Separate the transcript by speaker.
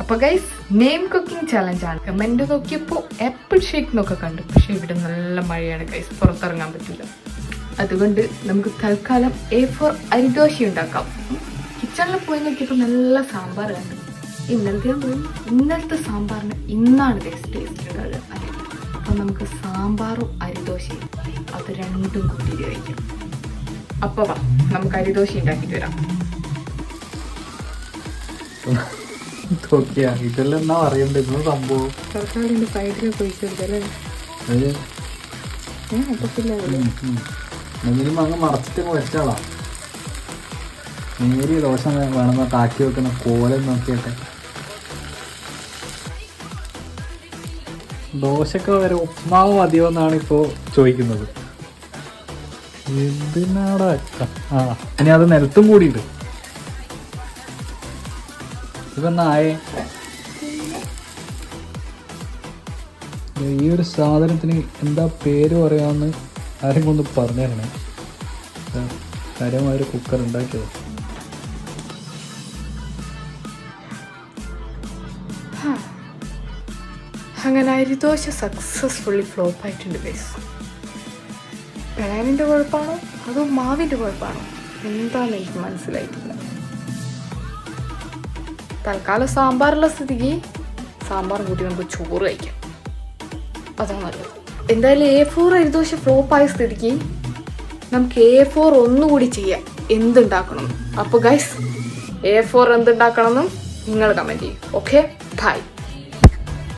Speaker 1: അപ്പൊ guys name cooking challenge ആണ്. Comment നോക്കിയപ്പോ ആപ്പിൾ ഷേക്ക് എന്നൊക്കെ കണ്ടു. പക്ഷെ ഇവിടെ നല്ല മഴയാണ് ഗൈസ് പുറത്തിറങ്ങാൻ പറ്റില്ല. അതുകൊണ്ട് നമുക്ക് തൽക്കാലം എ ഫോർ അരിദോശ ഉണ്ടാക്കാം. കിച്ചണിൽ പോയി നോക്കിയപ്പോൾ നല്ല സാമ്പാർ കണ്ടു. ഇന്നലത്തെ ഇന്നലത്തെ സാമ്പാറിന് ഇന്നാണ് ടേസ്റ്റ് ടേസ്റ്റ് ഉണ്ടാവുക അതെ അപ്പൊ നമുക്ക് സാമ്പാറും അരിദോശയും. അത് രണ്ടും കൂട്ടിയിട്ട് കഴിക്കാം. അപ്പൊ വാ നമുക്ക് അരിദോശ ഉണ്ടാക്കിയിട്ട് വരാം.
Speaker 2: നോക്കിയാ ഇതെല്ലാം എന്നാ പറയണ്ട? ഇന്ന് സംഭവം?
Speaker 1: സർക്കാരിന്റെ അപ്പത്തില്ല
Speaker 2: ഉം, ഉം. എന്തെങ്കിലും അങ്ങ് മറച്ചിട്ട് വെച്ചാളാ നേരിയ ദോഷം വേണമെന്ന് താക്കി വെക്കുന്ന കോലം നോക്കിയട്ടെ. ദോശക്ക് വരെ ഉപ്മാവ് മതിയോ എന്നാണ് ഇപ്പോൾ ചോദിക്കുന്നത്. എന്തിനാടാ? ആ ഇനി അത് നിലത്തും കൂടിയിട്ട് ഇപ്പൊ നായേ ഈ ഒരു സാധനത്തിന് എന്താ പേര് പറയാമെന്ന് ആരെങ്കിലും ഒന്ന് പറഞ്ഞു തരണേ ഇതാ, കാര്യമായ ഒരു കുക്കർ ഉണ്ടാക്കിയത്.
Speaker 1: അങ്ങനെ അരിദോശ സക്സസ്ഫുള്ളി ഫ്ലോപ്പ് ആയിട്ടുണ്ട് ബേസ് പാനിന്റെ കുഴപ്പമാണോ? അതോ മാവിന്റെ കുഴപ്പമാണോ? എന്താണെന്ന് എനിക്ക് മനസ്സിലായിട്ടില്ല. തൽക്കാലം സാമ്പാറുള്ള സ്ഥിതിക്ക് സാമ്പാർ കൂട്ടി നമുക്ക് ചോറ് കഴിക്കാം. അതാണ് നല്ലത്. എന്തായാലും എ ഫോർ അരിദോശ ഫ്ലോപ്പ് ആയ സ്ഥിതിക്ക് നമുക്ക് എ ഫോർ ഒന്നുകൂടി ചെയ്യാം. എന്തുണ്ടാക്കണം? അപ്പോൾ ഗൈസ് എ ഫോർ എന്തുണ്ടാക്കണം എന്നും നിങ്ങൾ കമന്റ് ചെയ്യും. Okay bye